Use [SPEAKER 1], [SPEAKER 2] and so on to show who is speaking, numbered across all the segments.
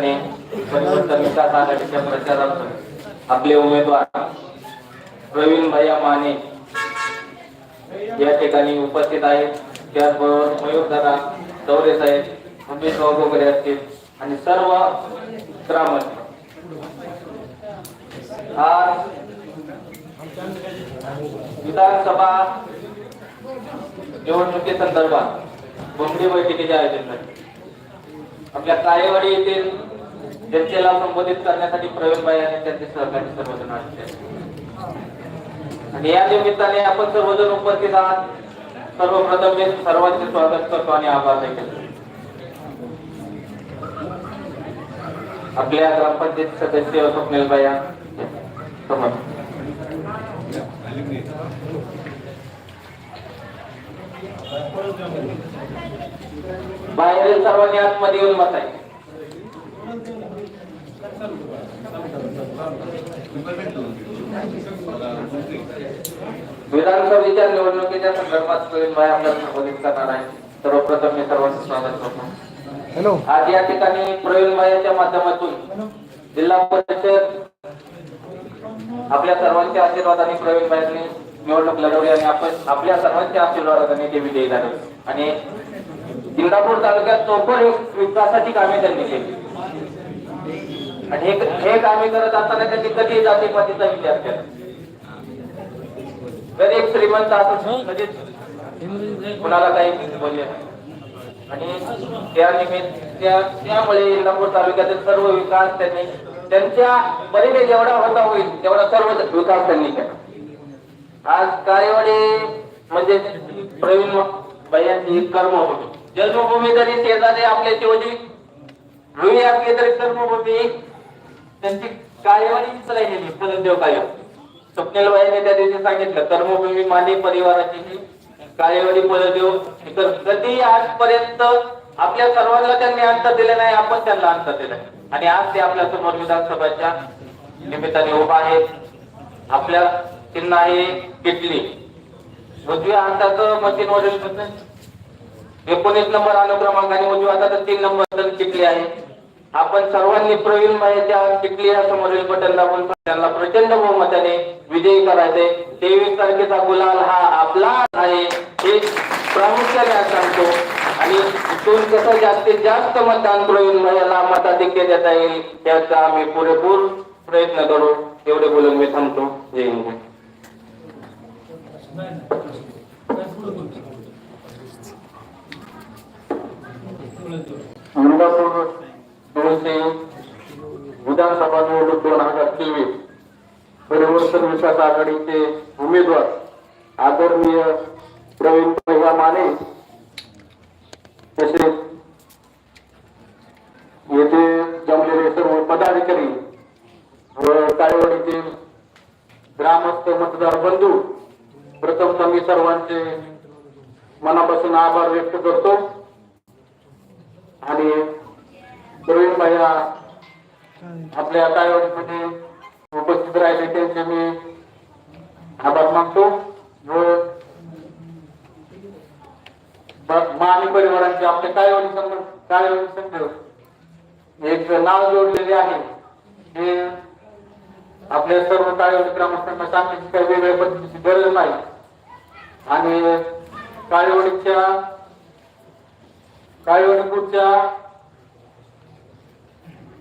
[SPEAKER 1] निमित्ताने परिवर्तन विकास आघाडीच्या प्रचारार्थ आपले उमेदवार प्रवीण भैया माने या ठिकाणी उपस्थित आहेत. त्याचबरोबर मयूर दादा चौरे साहेब उमेश वगैरे असतील आणि सर्व ग्रामस्थ आज विधानसभा निवडणुकी संदर्भात बोंबडी बैठकीचे आयोजन झाले. आपल्या काळेवाडी येथील जनतेला संबोधित करण्यासाठी प्रवीणबाई आणि त्यांचे सहकारी सर्वजण असते आणि या निमित्ताने आपण सर्वजण उपस्थित आहात. सर्वप्रथम मी सर्वांचे स्वागत करतो आणि आभार देखील. आपल्या ग्रामपंचायत सदस्य स्वप्नीलबाई समोर. बाहेरील सर्वांनी आतमध्ये येऊन बसायचे विधानसभेच्या निवडणुकीच्या संदर्भात प्रवीणभाई आपल्याला संबोधित करणार आहे. सर्वप्रथम मी सर्वांचं स्वागत करतो.
[SPEAKER 2] हॅलो.
[SPEAKER 1] आज या ठिकाणी प्रवीणभाईच्या माध्यमातून जिल्हा परिषद आपल्या सर्वांच्या आशीर्वादाने प्रवीणभाईंनी निवडणूक लढवली आणि आपण आपल्या सर्वांच्या आशीर्वादाने ते विजयी झाले. आणि इंदापूर तालुक्यात चोपर विकासाची कामे त्यांनी केली. आणि हे हे कामे करत असताना त्यांनी कधी जातीपातीचा विचार केला? जर एक श्रीमंत असं कधीच कुणाला काही बोलले आणि त्या निमित्त त्यामुळे इंदापूर तालुक्यातील सर्व विकास त्यांनी त्यांच्या परीने जेवढा होता होईल तेवढा सर्व विकास त्यांनी केला. आज कार्यवाडी म्हणजे प्रवीण बायांची कर्मभूमी जन्मभूमी जरी शेजारी आपले शिवजी. रुई असली तरी कर्मभूमी त्यांची कार्यवाहीच राहिलेली फलदेव कायम. स्वप्नील बाईने त्या दिवशी सांगितलं कर्मभूमी माने परिवाराची ही कार्यवाही फलदेव कधी आजपर्यंत आपल्या सर्वांना त्यांनी अंत दिले नाही आपण त्यांना अंत दिलाय आणि आज ते आपल्यासमोर विधानसभेच्या निमित्ताने उभा आहेत. आपल्या चिन्ह आहे किटली. उजव्या हाताचं मशीन वरील एकोणीस नंबर अनुक्रमांकाने उजव्या तर तीन नंबर किटली आहे. आपण सर्वांनी प्रवीण मायाच्या किटली या समोरील बटन दाबून. त्यांना प्रचंड बहुमताने विजयी करायचे. तेवीस तारखेचा गुलाल हा आपला आहे. हे प्रामुख्याने सांगतो. आणि इथून कसं जास्तीत जास्त मतदान प्रवीण महिला मताधिक्य देता येईल त्याचा आम्ही पुरेपूर प्रयत्न करू. एवढे बोलून मी थांबतो. जय हिंद इंदापूर तुळशी विधानसभा निवडणूक दोन हजार तेवीस परिवर्तन विकास आघाडीचे उमेदवार आदरणीय प्रवीण भैया माने तसेच येथे जमलेले सर्व पदाधिकारी व काळेवाडीचे ग्रामस्थ मतदार बंधू प्रथम मी सर्वांचे मनापासून आभार व्यक्त करतो. आणि प्रवीण भैया आपल्या काळेवाडीमध्ये उपस्थित राहिले त्यांचे मी आभार मानतो व माने परिवारांचे आपले काय संघ संघ एक नाव जोडलेले आहे. हे आपल्या सर्व काळेवाडी ग्रामस्थांना सांगण्याची काही वेगळ्या पद्धतीची गरज नाही. आणि काळेवाडीच्या काळेवाडीपूरच्या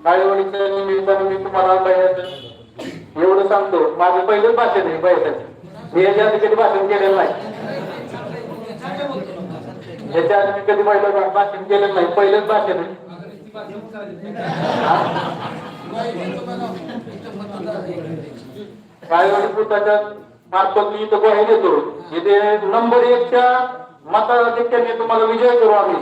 [SPEAKER 1] काळेवाडीच्या निमित्ताने मी तुम्हाला बाहेर एवढं सांगतो. माझं पहिलंच भाषण आहे बैठक. मी याच्या आधी कधी भाषण केलेलं नाही. याच्या आधी मी कधी पहिलं भाषण केलेलं नाही. पहिलंच भाषण आहे. काळेवाडी पुरताच्या मार्फत मी इथं ग्वाही देतो. इथे नंबर एकच्या मताधिक्याने तुम्हाला विजय करू आम्ही.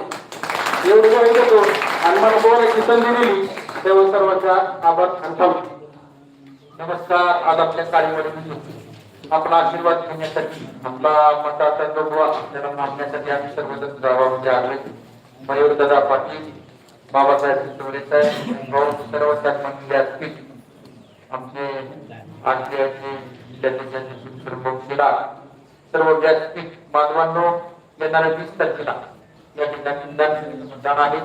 [SPEAKER 1] एवढं ग्वाही देतो. आणि मला बोलायची संधी दिली. सर्व सर्वांचा आभार आणि नमस्कार आज आपल्या काळीमध्ये आपला आशीर्वाद घेण्यासाठी आपला मताचा जो त्याला आपल्याला मागण्यासाठी आम्ही सर्वजण जबाबदारी आलोय. मयूर दादा पाटील
[SPEAKER 2] बाबासाहेब शितोडे साहेब भाऊ सर्व सन्मानले असतील आमचे आशियाचे आजचे जिल्ह्याचे सर्व क्रीडा सर्व व्यासपीठ माधवांनो येणाऱ्या वीस तारखेला या ठिकाणी मतदान मतदान आहे.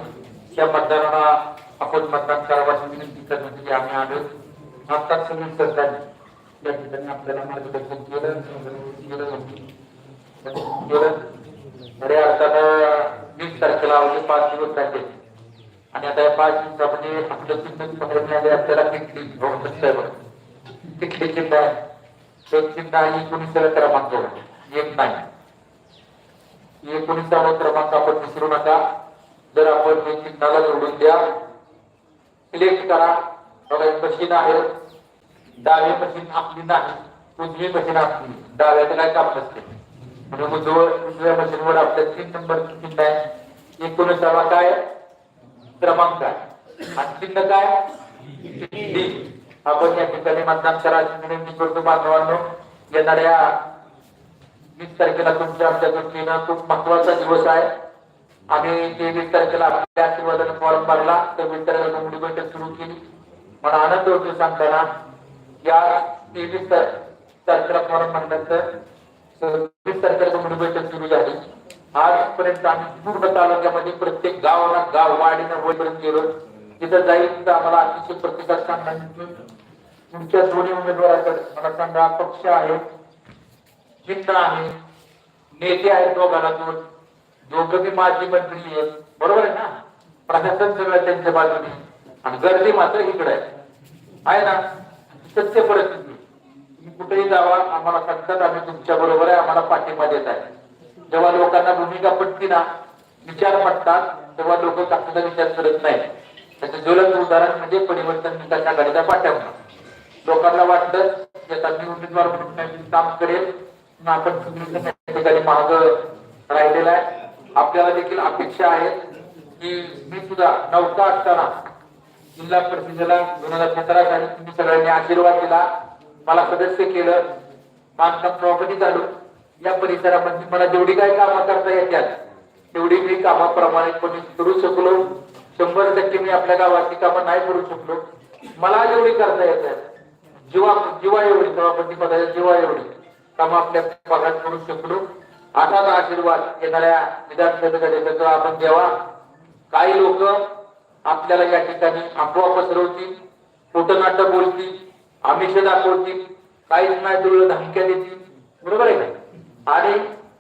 [SPEAKER 2] त्या मतदानाला आपण मतदान करावयाची विनंती करण्यासाठी आम्ही आलो आता सगळी सरकारने या ठिकाणी आपल्याला मार्गदर्शन केलं केलं म्हणजे केलं. खऱ्या अर्थानं वीस तारखेला आवडले पाच दिवस राहिले आणि आता या पाच दिवसामध्ये आपलं चिंतन बाहेर मिळाले आपल्याला किटली बहुमत साहेब किटली चिन्ह आहे. एक चिन्ह आहे एकोणीसाव्या क्रमांक एक नाही. एकोणीसावा क्रमांक आपण विसरू नका. जर आपण हे चिन्हाला निवडून द्या सिलेक्ट करा. बघा एक मशीन आहे. डावी मशीन आपली नाही उजवी मशीन आपली. डाव्याचं काय काम नसते. म्हणून उजवळ उजव्या मशीनवर आपल्या तीन नंबर चिन्ह आहे. एकोणीसावा काय? क्रमांक आहे. आणि चिन्ह काय? डी आपण या ठिकाणी मतदान करायची विनंती करतो बांधवांनो येणाऱ्या वीस तारखेला तुमच्या आमच्या दृष्टीनं खूप महत्त्वाचा दिवस आहे. आम्ही तेवीस तारखेला आपल्या आशीर्वादाने फॉर्म भरला तर वीस तारखेला कोंबडी बैठक सुरू केली. मला आनंद होतो सांगताना. या तेवीस तारखेला फॉर्म भरल्यानंतर सव्वीस तारखेला कोंबडी बैठक सुरू झाली. आजपर्यंत आम्ही पूर्ण तालुक्यामध्ये प्रत्येक गावाला गाव वाडीनं वळपर्यंत गेलो. तिथं जाईल तर आम्हाला अतिशय प्रतिसाद चांगला तुमच्या दोन्ही उमेदवाराकडे मला सांगा पक्ष आहे चिन्ह आहे नेते आहेत दोघांना दोन. दोघं बी माझी मंत्री आहेत बरोबर आहे ना? प्रशासन सगळं त्यांच्या बाजूने. आणि गर्दी मात्र इकडे आहे. आहे ना? सत्य परिस्थिती. तुम्ही कुठेही जावा आम्हाला सांगतात आम्ही तुमच्या बरोबर आहे आम्हाला पाठिंबा देत आहे. जेव्हा लोकांना भूमिका पटती ना विचार पटतात तेव्हा लोक चांगला विचार करत नाही त्याचं ज्वलंत उदाहरण म्हणजे परिवर्तन विकास आघाडीचा पाठिंबा. लोकांना वाटतं की आता मी उमेदवार म्हणून काम करेल मग आपण सगळीजण ठिकाणी माग राहिलेला आहे. आपल्याला देखील अपेक्षा आहे की मी सुद्धा नौका असताना जिल्हा परिषदेला दोन हजार सतरा साली तुम्ही सगळ्यांनी आशीर्वाद दिला. मला सदस्य केलं. बांधकाम प्रॉपर्टी चालू. या परिसरामध्ये मला जेवढी काही कामं करता येतात तेवढी मी कामाप्रमाणेपणे करू शकलो. शंभर टक्के मी आपल्या गावाची कामं नाही करू शकलो. मला जेवढी करता येतात जीवा जीवा एवढी सभापती पदाच्या जीवा एवढी कामं आपल्या भागात करू शकलो. असाच आशीर्वाद येणाऱ्या विधानसभेकडे आपण द्यावा काही लोक आपल्याला या ठिकाणी अफवा पसरवतील खोटं नाटक बोलतील आमिष दाखवतील काहीच नाही जुळलं धमक्या देतील. बरोबर आहे का? आणि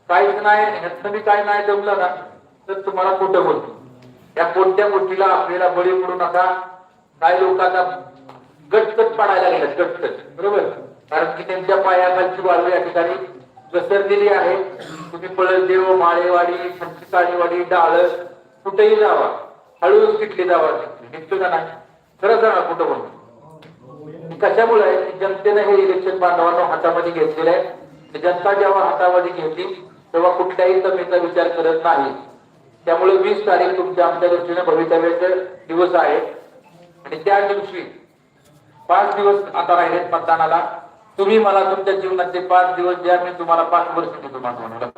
[SPEAKER 2] काहीच नाही ह्यातनं बी काय नाही जमलं ना तर तुम्हाला खोटं बोलतील. या कोणत्या गोष्टीला आपल्याला बळी पडू नका. काही लोक आता गटकट पडायला गेले गटकट बरोबर? कारण की त्यांच्या पायाखालची वाळू या ठिकाणी घसरलेली आहे. तुम्ही पळसदेव माळेवाडी काळेवाडी डाळ कुठेही जावा. हळूहळू तिथली जावा निघतो का नाही? खरं सांगा कुठं म्हणून? कशामुळे आहे? की जनतेने हे इलेक्शन बांधवांना हातामध्ये घेतलेलं आहे. जनता जेव्हा हातामध्ये घेतली तेव्हा कुठल्याही सभेचा विचार करत नाही. त्यामुळे वीस तारीख तुमच्या आमच्या दृष्टीने भवितव्याचे दिवस आहे. आणि त्या दिवशी पाच दिवस आता राहिलेत मतदानाला. तुम्ही मला तुमच्या जीवनाचे पाच दिवस द्या मी तुम्हाला पाच वर्ष देतो माझं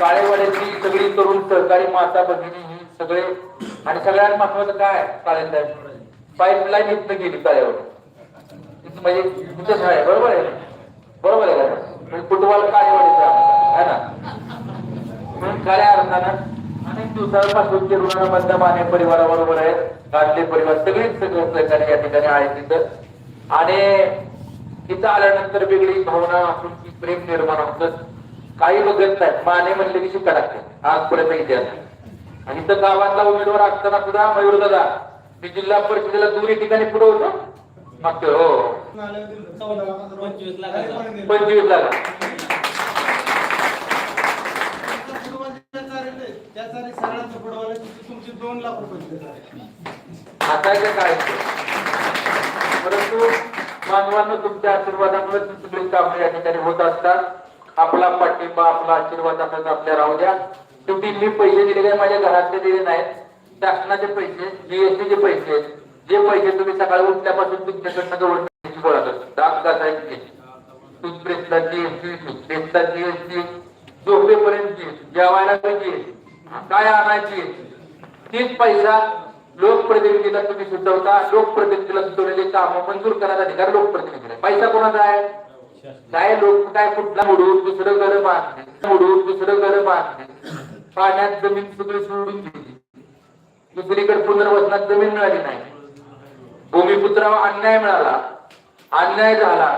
[SPEAKER 2] काळेवाड्याची सगळी तरुण सहकारी माता भगिनी ही सगळे आणि सगळ्यात महत्वाचं काय? काळे साहेब पाईपलाईन इथनं गेली काळेवाडी. इथं म्हणजे तुमच्या आहे बरोबर आहे? बरोबर आहे का? म्हणजे फुटबॉल काळेवाडीचा आहे ना? म्हणून खऱ्या अर्थानं अनेक दिवसांपासून ते रुग्णांमधल्या माने परिवाराबरोबर आहेत. गाठले परिवार सगळेच सगळे सहकारी या ठिकाणी आहेत तिथं आणि तिथं आल्यानंतर वेगळी भावना आपुलकी प्रेम निर्माण होतं. काही बघत नाही माने म्हणले की शिका लागते आजपर्यंत इतिहास आणि इथं गावातला उमेदवार असताना सुद्धा मयूर दादा मी जिल्हा परिषदेला दोन्ही ठिकाणी पुढे होतो. मागच्या हो
[SPEAKER 3] पंचवीस लाखाचा.
[SPEAKER 1] पंचवीस लाख. असायचं काय परंतु मानवांना तुमच्या आशीर्वादामुळे ती सगळी कामं या ठिकाणी होत असतात. आपला पाठिंबा आपला आशीर्वाद असाच आपल्या राहू द्या. तुम्ही मी पैसे दिलेले माझ्या घरातले दिले नाहीत. शासनाचे पैसे जीएसटीचे पैसे. जे पैसे तुम्ही सकाळी उठल्यापासून तुमच्याकडनं गव्हर्नमेंटची गोळा करतो डाक घासायची टूथपेस्टला जीएसटी टूथपेस्टला जीएसटी झोपेपर्यंत जेवायला जीएसटी
[SPEAKER 2] काय आणायची? तीच पैसा लोकप्रतिनिधीला तुम्ही सुचवता लोकप्रतिनिधीला सुचवलेले काम मंजूर करण्याचा अधिकार लोकप्रतिनिधीला पैसा कोणाचा आहे? काय लोक काय कुठला मुडून दुसरं घर बांधले मुडून दुसरं घर बांधले पाण्यात जमीन सगळी सोडून दिली दुसरीकडे पुनर्वसनात जमीन मिळाली नाही. भूमिपुत्रावर अन्याय मिळाला. अन्याय झाला.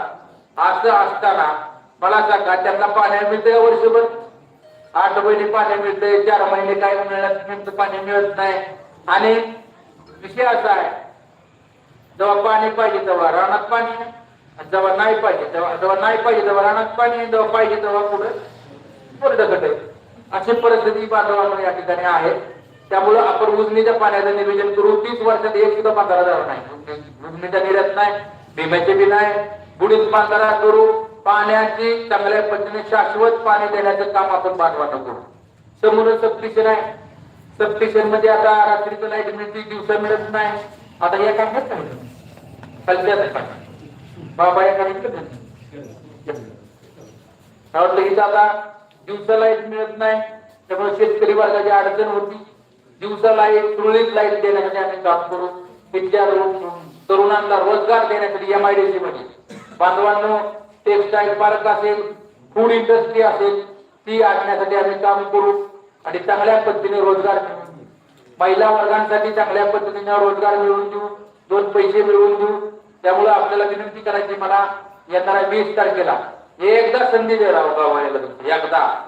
[SPEAKER 2] असं असताना मला सांगा त्यांना पाणी मिळतंय वर्षभर? आठ महिने पाणी मिळतंय चार महिने काय मिळत पाणी मिळत नाही. आणि विषय असा आहे. जेव्हा पाणी पाहिजे तेव्हा रानात पाणी जेव्हा नाही पाहिजे तेव्हा जेव्हा नाही पाहिजे तेव्हा रानात पाणी जेव्हा पाहिजे तेव्हा पुढे कोरडकट आहे अशी परिस्थिती बांधवांना या ठिकाणी आहे. त्यामुळं आपण उजनीच्या पाण्याचं नियोजन करू. तीस वर्षात एक सुद्धा बांधारा जाणार नाही. उजनीच्या निर्यात नाही भीम्याचे बी नाही. बुडीत बांधारा करू. पाण्याची चांगल्या पद्धतीने शाश्वत पाणी देण्याचं काम आपण बांधवांना करू. समोर सबस्टेशन आहे सबस्टेशनमध्ये आता रात्रीचं लाइट मिळते दिवसा मिळत नाही. आता या काय होत खालच्या बाबा या काय वाटलं की आता दिवसा लाइट मिळत नाही. त्यामुळे शेतकरी वर्गाची अडचण होती. दिवसा लाइट सुरळीत लाइट देण्यासाठी आम्ही काम करू. तिथल्या तरुणांना रोजगार देण्यासाठी एम आय डी सी मध्ये. बांधवांनो टेक्सटाईल पार्क असेल फूड इंडस्ट्री असेल ती आणण्यासाठी आम्ही काम करू. आणि चांगल्या पद्धतीने रोजगार मिळवून देऊ. महिला वर्गांसाठी चांगल्या पद्धतीने रोजगार मिळवून देऊ. दोन पैसे मिळवून देऊ. त्यामुळे आपल्याला विनंती करायची मला येणाऱ्या वीस तारखेला. एकदा संधी द्या राव गावाला एकदा.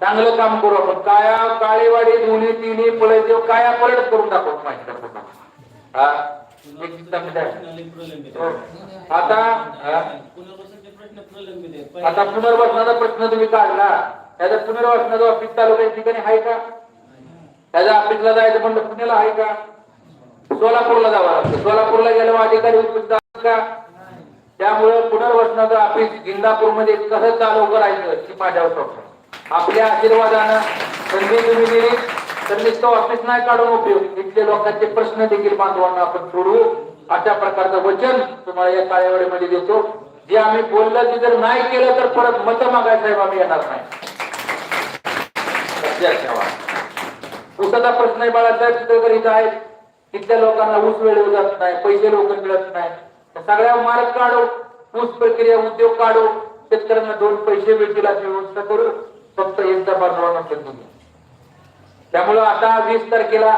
[SPEAKER 2] चांगलं काम करू आपण. काया काळेवाडी दोन्ही तिन्ही पळत काया पलट करून दाखवतो माहिती दाखवतो हा. आता? आता पुनर्वसनाचा प्रश्न तुम्ही काढला. त्याचा पुनर्वसनाचा ऑफिस तालुक्या ठिकाणी आहे का? त्याच्या ऑफिसला जायचं म्हणलं पुण्याला आहे का? सोलापूरला जावं लागतं. सोलापूरला गेल्यावर अधिकारी आहेत का? त्यामुळं पुनर्वसनाचं ऑफिस इंदापूरमध्ये कसं चालू करायचं ही माझ्यावर प्रश्न आपल्या आशीर्वादानं संधी तुम्ही दिली. तर नुसतं ऑफिस नाही काढून उपयोग. इथले लोकांचे प्रश्न देखील बांधवांना आपण सोडवू. अशा प्रकारचं वचन तुम्हाला या कार्यवाहीमध्ये देतो. जे आम्ही बोललं ते जर नाही केलं तर परत मत मागाय साहेब आम्ही येणार नाही. उसाचा ठेवा. ऊसाचा प्रश्न आहे बाळासाहेब चित्रकरीचा आहे तिथल्या लोकांना ऊस वेळेवर जात नाही पैसे लवकर मिळत नाही. सगळ्या मार्ग काढू ऊस प्रक्रिया उद्योग काढू. शेतकऱ्यांना दोन पैसे मिळतील अशी व्यवस्था करू. फक्त एकदा बांधवांना नसेल तुम्ही त्यामुळं आता वीस तारखेला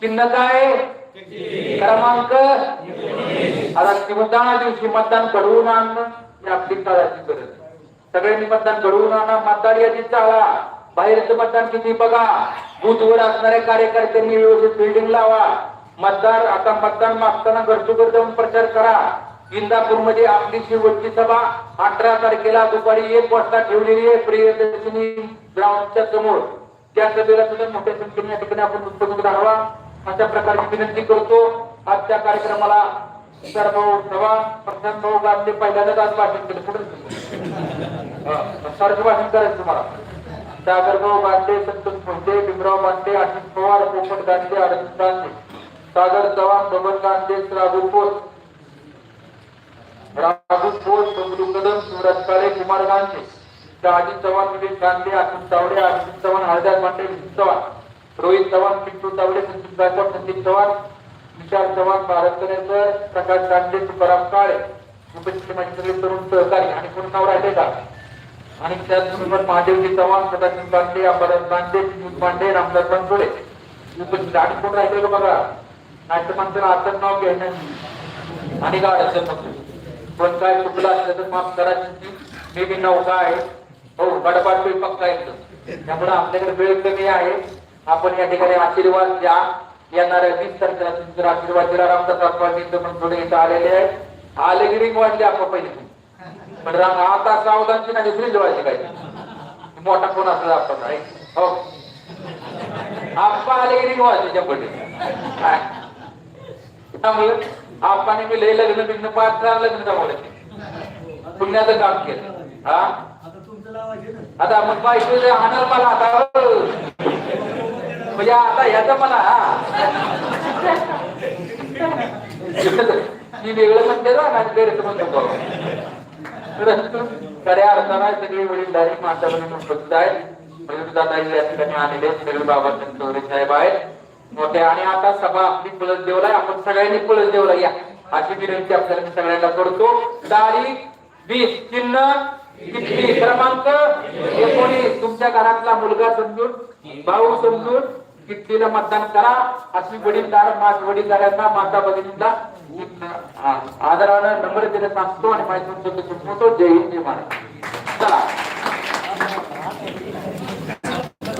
[SPEAKER 2] चिन्ह काय क्रमांक आता ती मतदाना दिवशी मतदान घडवून आणणं ही आपली काळाची गरज सगळ्यांनी मतदान घडवून आणा मतदार यादी चाळा. बाहेरचं मतदान किती बघा. बूथवर असणाऱ्या कार्यकर्त्यांनी व्यवस्थित बिल्डिंग लावा. मतदार आता मतदान मागताना घरचुघर जाऊन प्रचार करा. इंदापूरमध्ये आपली शेवटची सभा अठरा तारखेला दुपारी एक वाजता ठेवलेली आहे प्रियदर्शनी ग्राउंडच्या समोर. त्या सभेला सुद्धा मोठ्या संख्येने या ठिकाणी आपण उपस्थित राहावा अशा प्रकारची विनंती करतो. आजच्या कार्यक्रमाला सर भाऊ चव्हाण प्रशांत भाऊ गांधी पहिल्यांदाच आज भाषण केलं. पुढे सारखं भाषण करायचं तुम्हाला. सागर भाऊ गांधे संतोष मोहिते भीमराव गांधे आशिष पवार पोपट गांधे आनंद गांधे सागर चव्हाण बबन गांधे राघू पोस्ट राघू पोस्ट बबलू कदम शिवराज काळे कुमार गांधे शहाजी चव्हाण विवेक गांधे अशोक तावडे अरविंद चव्हाण हळदार पांडे चव्हाण. रोहित चव्हाण पिंटू तावडे संदीप गायकवाड संदीप चव्हाण विशाल चव्हाण भारत कनेकर प्रकाश दांडे तुकाराम काळे उपस्थित माझे तरुण सहकारी आणि कोण नाव राहिले का आणि त्याचबरोबर महादेवजी चव्हाण सदाशिव पांडे अंबादास पांडे विनोद पांडे रामदास बनसोडे उपस्थित आणि कोण राहिले का बघा? नाट्य माणसाला आता नाव घेणं आणि काय असेल पण काय चुकलं असलं तर माफ करायची मे बी नौका आहे. हो गडपाट पक्का येतो त्यामुळे आपल्याकडे वेळ कमी आहे. आपण या ठिकाणी आशीर्वाद द्या. येणाऱ्या वीस तारखेला आशीर्वाद दिला रामदास थोडे इथं आलेले आहे आले की रिंग वाजली आपण पहिले. पण राम आता सावधानची नाही दुसरी जेवायची काय मोठा फोन असला आपण हो. आप्पा आले की रिंग वाजली चपटी त्यामुळे आप्पाने मी लय लग्न बिग्न पाच लग्न जमवले. पुण्याचं काम केलं. हा?
[SPEAKER 3] आता
[SPEAKER 2] मग बायको जे हाणार मला आता. म्हणजे आता याचा मला मी वेगळं म्हणते ना आणि गैरच म्हणतो परंतु खऱ्या अर्थानं सगळी वडीलधारी माता बहिणी उपस्थित आहेत. मयुरदादाही या ठिकाणी आलेले सगळे बाबासाहेब चौधरी साहेब आहेत. मोठे आणि आता सभा आपली पळस देवला आपण सगळ्यांनी पळस देवला या. अशी विनंती आपल्याला मी सगळ्यांना करतो. तारीख वीस चिन्ह किती? क्रमांक? एकोणीस. तुमच्या घरातला मुलगा समजून भाऊ समजून कितीला मतदान करा. अशी वडीलदार मात वडीलदारांना माता भगिनींना आ- आदरानं नम्रतेने सांगतो आणि माहिती संपवतो जय हिंद महाराज चला.